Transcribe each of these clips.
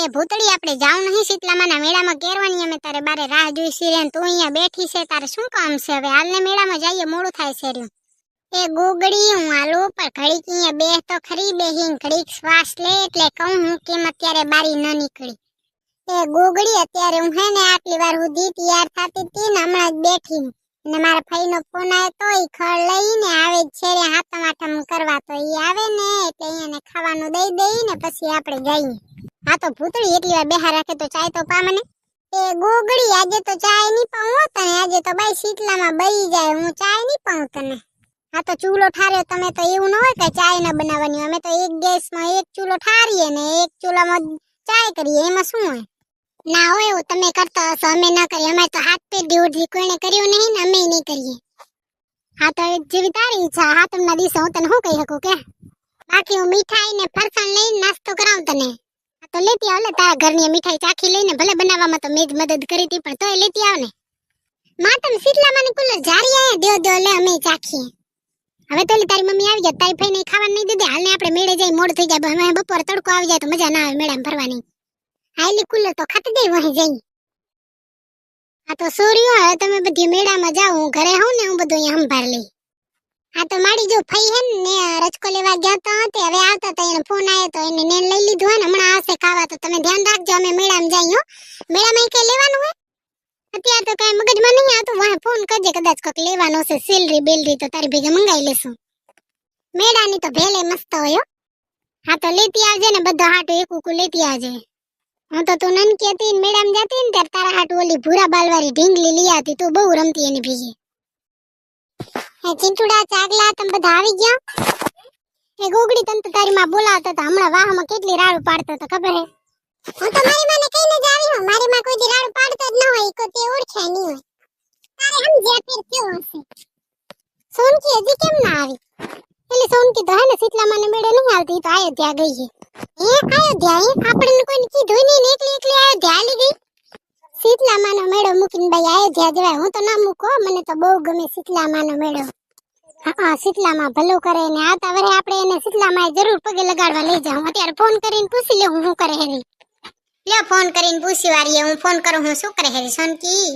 એ ભૂતળી આપણે જાઉં નહીં શીતલામાના મેળામાં કેરવાની, અમે તારે બારે રાહ જોઈશી રે તું અહીંયા બેઠી છે, તારે શું કામ છે? હવે હાલને મેળામાં જઈએ, મોડું થાય છે રહ્યું એ ગોગડી, હું હાલો પર ઘડીક અહીંયા બેહ તો ખરી બેહીન, ઘડીક શ્વાસ લે એટલે કહું હું કેમ અત્યારે બારી ન નીકળી. એ ગોગડી, અત્યારે હું હે ને આટલી વાર સુધી તૈયાર થતી હતી ને હમણાં જ બેઠી ને મારા ભાઈનો ફોન આવ્યો તો એ ખળ લઈને આવે જ છે રે, હાથમ આઠમ કરવા તો એ આવે ને, એટલે એને ખાવાનું દઈ દઈ ને પછી આપણે જઈએ. હા તો ભૂતળી એટલી વાર બેહા રાખે તો ચાય તો પા મને. એ ગોગડી આજે તો ચાય નહીં પાઉં હો તને આજે તો બાઈ શીતલામાં બઈ જાય, હું ચાય નહીં પાઉં તને. હા તો ચૂલો ઠાર્યો, તમે તો એવું ન હોય કે ચાય ના બનાવવાની, અમે તો એક ગેસમાં એક ચૂલો ઠારીએ ને એક ચૂલામાં ચાય કરીએ, એમાં શું હોય? ના હોય એવું તમે કરતા હશો, અમે ના કરીએ અમે તો હાથ પે ઉઠી કોઈને કર્યું નહીં ને અમે નહીં કરીએ. હા તો જેવી તારી ઈચ્છા હાથમના દિવસે હું તને શું કહી શકું, કે? બાકી હું મીઠાઈ ને ફરસાણ લઈને નાસ્તો કરાવું તને. હા તો લેતી આવ તારા ઘરની મીઠાઈ ચાખી લઈને, ભલે બનાવવામાં તો મેં મદદ કરી હતી, પણ તોય લેતી આવ ને. માતમ સીટલા માની કુલર જારી આયા દેવ દેવ લે, અમે ચાખીએ. હવે તો તારી મમ્મી આવી જાય તારી ફઈને ખાવાનું નહીં દીધે. હાલને આપણે મેળે જઈ મોડ થઈ જાય, હવે બપોર તડકો આવી જાય તો મજા ના આવે મેળામાં ભરવાની. હાલી કુલર તો ખાતી દે, વહી જઈ. આ તો સોર્યો, હવે તમે બધી મેળામાં જાઓ, હું ઘરે હોઉં ને, હું બધું અહીંયા સંભાળ લઈ. આ તો મારી જો ફઈ હે ને રચકો લેવા ગયા તો તે હવે આવતા હતા એને ફોન આવ્યો તો એને નેન લઈ લીધું ને, હમણાં આવશે ખાવા, તો તમે ધ્યાન રાખજો, અમે મેળામાં જઈએ હો. મેળામાં કઈ લેવાનું હોય અત્યારે તો કઈ મગજમાં નહીં આવતું વાહ ફોન કરજે, કદાચ કોક લેવાનો હશે સેલરી બેલરી તો તારી ભેગા મંગાવી લેશું. મેળાની તો ભેલે મસ્ત હોય હા. તો લેતી આવજે ને, બધા હાટું એક ઉકુ લેતી આવજે. હું તો તું નનકી હતી ને મેડમ જતી ને, ત્યારે તારા હાટુ ઓલી ભૂરા બાલવાળી ઢીંગલી લઈ આવતી, તું બહુ રમતી એની ભેગી. હે ચિંટુડા ચાગલા તમે બધા આવી ગયા? એ ગોગડી તને તો તારી માં બોલાવતા હતા. હમણાં વાહમાં કેટલી રાડું પાડતો હતો, ખબર હે? હું તો મારી માને કહીને જ આવી હું મારી માં કોઈ દી રાડું પાડતો જ ન હોય કોઈ તે ઓળખે નહીં હોય. તારે સમજ્યા ફેર કેવો હશે? સોનકી હજી કેમ ના આવી? એટલે સોનકી તો હે ને શીતલામાને મેળે નહીં ઈ તો અયોધ્યા ગઈ છે એ અયોધ્યા એ આપણને કોઈને કીધું નહીં એકલી એકલી અયોધ્યા હાલી ગઈ? શીતલામાનો મેળો મૂકીને ભાઈ અયોધ્યા જવાય. હું તો ના મૂકો મને તો બહુ ગમે શીતલામાનો મેળો. હા શીતલામાં ભલું કરે ને આવતા વરે આપણે એને શીતલામાં જરૂર પગે લગાડવા લઈ જાઉં. અત્યારે ફોન કરીને પૂછી લેવું શું કરે હેરી. લ્યો ફોન કરીને પૂછી વારીએ, હું ફોન કરું, હું શું કરે હેરી? સોનકી?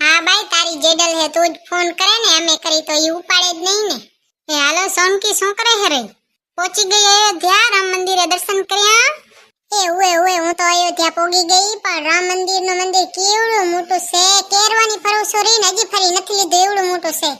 હા, બાઈ, તારી જેડલ હે, તું જ ફોન કરે ને, અમે કરી તો એ ઉપાડે જ નહીં ને. એ, હાલો, સોનકી, શું કરે હેરે? પહોંચી ગઈ અયોધ્યા, રામ મંદિરે દર્શન કર્યા? એ, ઉએ ઉએ, હું તો અયોધ્યા પોગી ગઈ, પણ રામ મંદિરનું મંદિર કેવડું મોટું છે? કેરવાની ફરવસો રહીને હજી ફરી નથી લીધું, એવડું મોટું છે.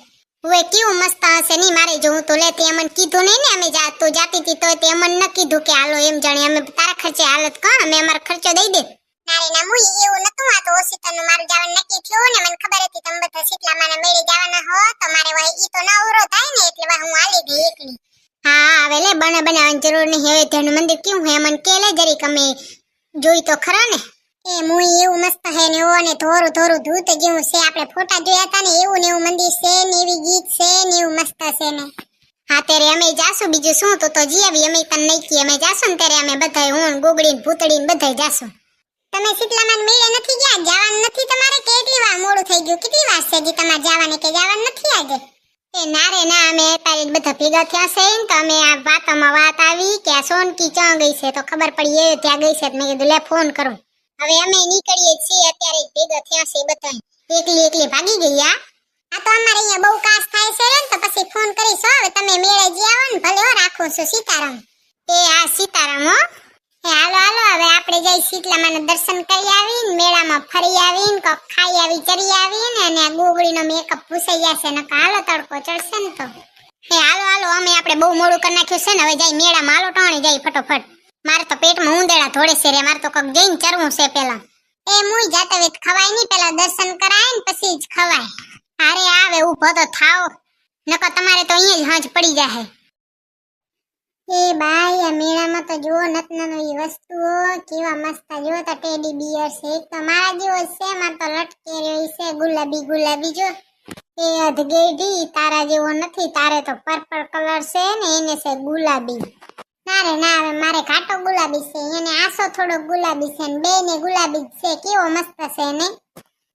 ઉએ કેવું મસ્ત હશે નહીં મારે જોવું તો લે તે અમને કીધું નહીં ને અમે જા તું જાતી હતી તો તે અમને ન કીધું કે હાલો એમ જાણે અમે તારા ખર્ચે હાલત કા અમે અમારો ખર્ચો દઈ દે. નારે ના મુઈ એવું નતું આ તો ઓસિતાનું મારું જવાનું નક્કી થયું ને મને ખબર હતી તમે બધા મને મેળે જવાના હો તો મારે વાય ઈ તો ના ઉરો થાય ને એટલે વાય હું હાલી ગઈ એકલી. હા હવે લે બને બને જરૂર નહીં. હવે ધન મંદિર કેવું હે? મને કે લે જરી કમે જોઈ તો ખરા ને. એ મુઈ એવું મસ્ત હે ને ઓ ને થોરું થોરું ધૂત જેવું છે. આપણે ફોટા જોયા હતા ને એવું ને એવું મંદિર છે ને એવી ગીત છે ને એવું મસ્ત છે ને. હા, ત્યારે અમે જાશું બીજું શું? તો તો જી આવી, અમે તને કી અમે જાશું ને ત્યારે અમે બધાય હું ને ગોગડી ને ભૂતડી ને બધાય જાશું. તમે શીતલામાં મેળે નથી ગયા? જવાનું નથી તમારે કેટલી વાર મોડું થઈ ગયું? કેટલી વાર છે જી તમારે જવાને કે જવાનું નથી આજે? એ ના રે, ના, અમે તારી બધા ભેગા થયા છે ને તો અમે આ વાતોમાં વાત આવી કે આ સોનકી ક્યાં ગઈ છે? તો ખબર પડી, એ ત્યાં ગઈ છે મેં કીધું, લે, ફોન કરું. હવે અમે નીકળીએ છીએ અત્યારે ભેગા થયા છે બધા એકલી એકલી ભાગી ગયા આ તો અમારે અહીંયા બહુ કાસ થાય છે ને, તો પછી ફોન કરીશ હવે તમે મેળે જી આવો ને, ભલે રાખું છું સીતારામ. એ આ સીતારામ એ, હાલો હાલો, હવે આપણે જઈ શીતલામાના દર્શન કરી આવીને, મેળામાં ફરી આવીને, કોક ખાઈ આવી, ચરી આવીને, અને આ ગોગડીનો મેકઅપ પૂસાઈ જશે ને હાલો તડકો ચડશે ને તો. એ, હાલો હાલો, અમે આપણે બહુ મોડું કરી નાખ્યું છે ને, હવે જઈ મેળામાં, હાલો, ટાણી જાય ફટોફટ. મારે તો પેટમાં ઊંદેડા થોડે છે રે, મારે તો કક જઈને ચરવું છે પેલા. એ મુઈ જાતા વેત ખવાય નહીં, પેલા દર્શન કરાય ને પછી જ ખવાય. અરે આવે, ઊભો તો થાવ. નકર તમારે તો અહીંયા જ હાંજ પડી જાહે. એ બાઈ, આ મેળામાં તો જુઓ નતનાની વસ્તુઓ, કેવા મસ્ત જુઓ તો ટેડી બિયર છે. એક તો મારા જેવો છે, માર તો લટકે રહ્યો છે, ગુલાબી ગુલાબી જો. એ અધગેડી, તારા જેવો નથી, તારે તો પર્પલ કલર છે ને, એને છે ગુલાબી. ના રે, ના મારે ઘાટો ગુલાબી છે, એને આસો થોડો ગુલાબી છે ને બે ને ગુલાબી છે, કેવો મસ્ત છે ને?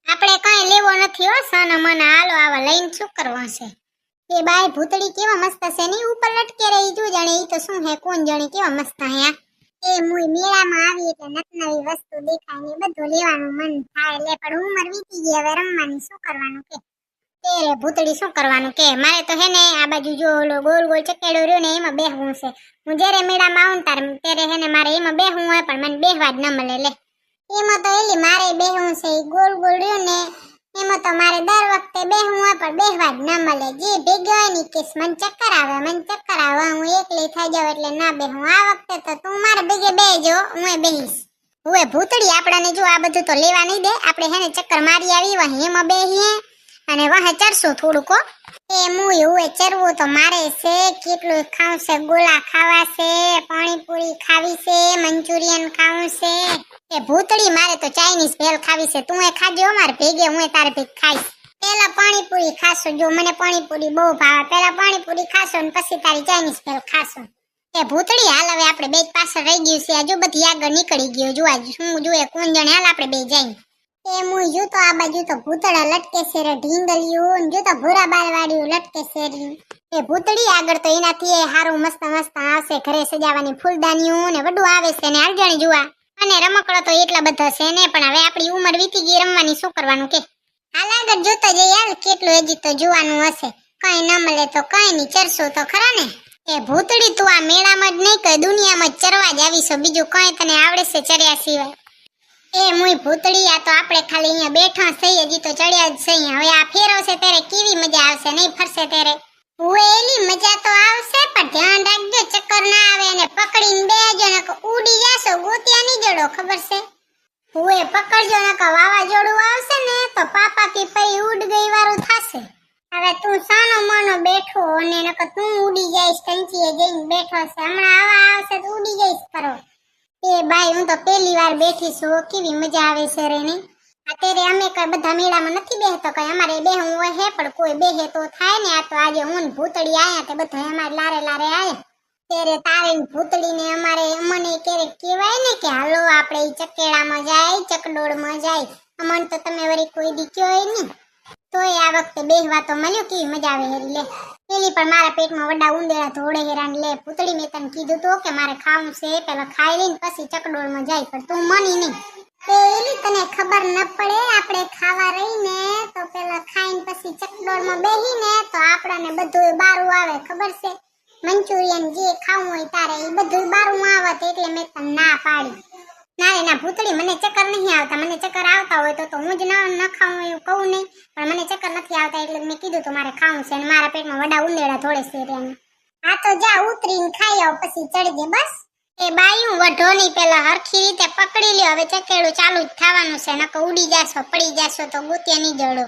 આપણે કઈ લેવો નથી હો, સન મને, હાલો આવા લઈને શું કરવા છે એ બાય ભૂતળી કેવા મસ્ત છે ને ઉપર લટકે રહી જો જાણે એ તો શું હે, કોણ જાણે, કેવા મસ્ત હે એ મુય મેળામાં આવી એટલે નવી વસ્તુ દેખાય ને બધું લેવાનું મન થાય એટલે પણ ઉંમર વીતી ગઈ, હવે રમવાની, શું કરવાનું કે? તે ભૂતડી શું કરવાનું કે? મારે તો હે ને આ બાજુ જો ઓલો ગોલ ગોલ ચકેડો રહ્યો ને એમાં બેહવું છે. હું જ્યારે મેળામાં આવું ને તારે ત્યારે હે ને મારે એમાં બેહવું હોય પણ મને બેહવા જ ન મળે, લે. એમાં તો એલી મારે બેહવું છે ગોલ ગોલ રહ્યો ને એમાં તો મારે દર વખતે બેહવું હોય પણ બેહવા જ ન મળે. જે ભેગા હોય ને કેસ મને ચક્કર આવે, મને ચક્કર આવે. હું એકલી થઈ જાઉં એટલે ના બેહું. આ વખતે તો તું મારે ભેગે બેહજો હું બેહીશ. હું ભૂતળી આપણાને જો આ બધું તો લેવા નહીં દે. આપણે હેને ચક્કર મારી આવી હોય એમાં બેહીએ. અને વાહે ચડશું થોડુંક એ હું એવું ચરવું તો મારે છે કેટલું ખાવું છે ગોલા ખાવા છે પાણીપુરી ખાવી છે મંચુરિયન ખાવું છે એ ભૂતળી મારે તો ચાઇનીઝ ભેલ ખાવી છે તું એ ખાજો મારે ભેગે, હું તારે ભેગ ખાઈશ. પેલા પાણીપુરી ખાશો, જો મને પાણીપુરી બહુ ભાવે. પેલા પાણીપુરી ખાશો ને પછી તારી ચાઇનીઝ ભેલ ખાશો. એ ભૂતળી, હાલ હવે આપણે બે પાછળ રહી ગયું છે આજુ બધી આગળ નીકળી ગયો જોવા શું જોઈએ કોણ જણે? હાલ આપણે બે જઈએ. એ હું જો તો આ બાજુ તો ભૂતળા લટકે છે રે ઢીંગલિયું, જો તો ભૂરા બાર વાળ્યું લટકે છે એ ભૂતળી આગળ તો એનાથી એ હારું મસ્ત મસ્ત આવશે ઘરે સજાવવાની ફૂલદાનીઓ ને બધું આવે છે ને આલજણી જોવા અને રમકડો તો એટલા બધા છે ને, પણ હવે આપણી ઉંમર વીતી ગઈ, રમવાની શું કરવાનું કે? હાલ આગળ જોતા જઈએ, હાલ કેટલું હજી તો જોવાનું હશે. કઈ ન મળે તો કઈ નહીં, ચરશો તો ખરા ને? એ ભૂતડી તું આ મેળામાં જ નહીં કે દુનિયામાં ચરવા જ આવીશો, બીજું કઈ તને આવડે છે ચર્યા સિવાય. એ મુય ભૂતડી તો આપણે ખાલી અહીંયા બેઠા છીએ, હજી તો ચડ્યા જ છે અહીંયા. હવે આ ફેરવશે ત્યારે કેવી મજા આવશે, નહીં ફરશે ત્યારે? ઉએ એલી મજા તો આવશે, પણ ધ્યાન રાખજો, ચક્કર ના આવે અને પકડીને બેજો ને ઉડી જાશો, ગોતિયા નહીં જડો, ખબર છે? ઉએ પકડજો ને કે વાવાઝોડું આવશે ને, તો પાપા કે પઈ ઉડ ગઈ વાળું થાશે. હવે તું સાનો માનો બેઠો, અને તું ઉડી જઈશ, કંચીએ જઈને બેઠો છે. હમણાં આવા આવશે તો ઉડી જઈશ કરો એ ભાઈ હું તો પહેલી વાર બેઠી છું. કેવી મજા આવે છે રે અત્યારે અમે કઈ બધા મેળામાં નથી બેહતો કઈ અમારે બેહવું હોય હે, પણ કોઈ બેહે તો થાય ને. આ તો આજે હું ભૂતળી આયા તે બધા અમારે લારે લારે આયા. ત્યારે તારે ને ભૂતળીને અમારે અમને ક્યારેક કહેવાય ને કે, હાલો, આપણે ચકેડામાં જાય, ચકડોળમાં જાય. અમને તો તમે વળી કોઈ દી કયો નહીં. તોય આ વખતે બેહવા તો મળ્યું કે મજા આવે હેરી, લે. પેલી પણ મારા પેટમાં વડા ઉંદેડા ધોળે હેરાન, લે. પૂતળી મેં તને કીધું તો કે મારે ખાવું છે, પેલા ખાઈ લઈને પછી ચકડોળમાં જાય, પણ તું મની નહીં. પેલી તને ખબર ન પડે, આપણે ખાવા રહીને તો પેલા ખાઈને પછી ચકડોળમાં બેહીને તો આપણાને બધું બારું આવે, ખબર છે? મંચુરિયન જે ખાવું હોય તારે એ બધું બારું આવત એટલે મેં તને ના પાડી. ના રે ના મને ચક્કર નહીં આવતા. મને ચક્કર આવતા હોય તો તો હું જ ન ન ખાઉં એવું કહું નહીં. પણ મને ચક્કર નથી આવતા એટલે મેં કીધું તો મારે ખાવું છે અને મારા પેટમાં વડા ઉંદેડા થોડે છે એમ. આ તો જા, ઉતરીને ખાઈ આવ, પછી ચડજે બસ. એ બાયું વઢો નહીં, પેલા હરખી રીતે પકડી લ્યો. હવે ચકેડું ચાલુ જ થવાનું છે નકો ઉડી જાશો, પડી જાશો તો ગુતિયા નહીં જડો.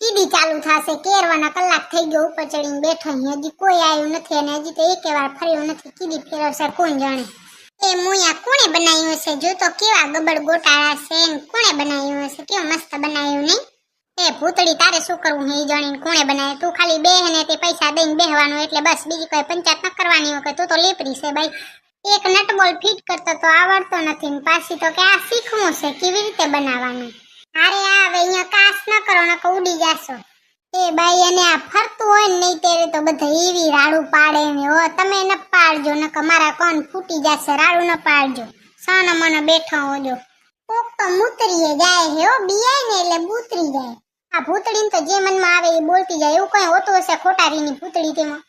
કીધી ચાલુ થશે, કેરવાના કલાક થઈ ગયો ઉપર ચડીને બેઠો હજી કોઈ આવ્યું નથી અને હજી તો એકે વાર ફર્યું નથી. કીધી ફેરવશે, કોણ જાણે? એ મુયા કોણે બનાવ્યું છે? જો તો કેવા ગબડ ગોટાળા છે ને કોણે બનાવ્યું હશે? કેવું મસ્ત બનાવ્યું નહીં? એ ભૂતડી તારે શું કરવું હે જાણીને કોણે બનાવ્યું? તું ખાલી ને તે પૈસા દઈને બેહવાનું એટલે બસ, બીજી કોઈ પંચાયત ન કરવાની હોય કે તું તો લેપરી છે ભાઈ. એક નટબોલ ફિટ કરતો તો આવડતો નથી ને પાછી તો કે આ શીખવું છે, કેવી રીતે બનાવવાનું? અરે આ, હવે અહીંયા કાસ ન કરો, નકર ઉડી જાશો. એ બાઈ એને આ ફરતું હોય ને નહીં તેરે તો બધા એવી રાડું પાડે ને હો, તમે ન પાડજો ન મારા કોણ ફૂટી જશે, રાડું ન પાડજો. સાનો મને બેઠા હોજો. કોક તો મૂતરીએ જાય હે હો, બિયાય ને એટલે બૂતરી જાય. આ ભૂતડીને તો જે મનમાં આવે એ બોલતી જાય, એવું કઈ હોતું હશે ખોટારીની ભૂતડી તેમાં?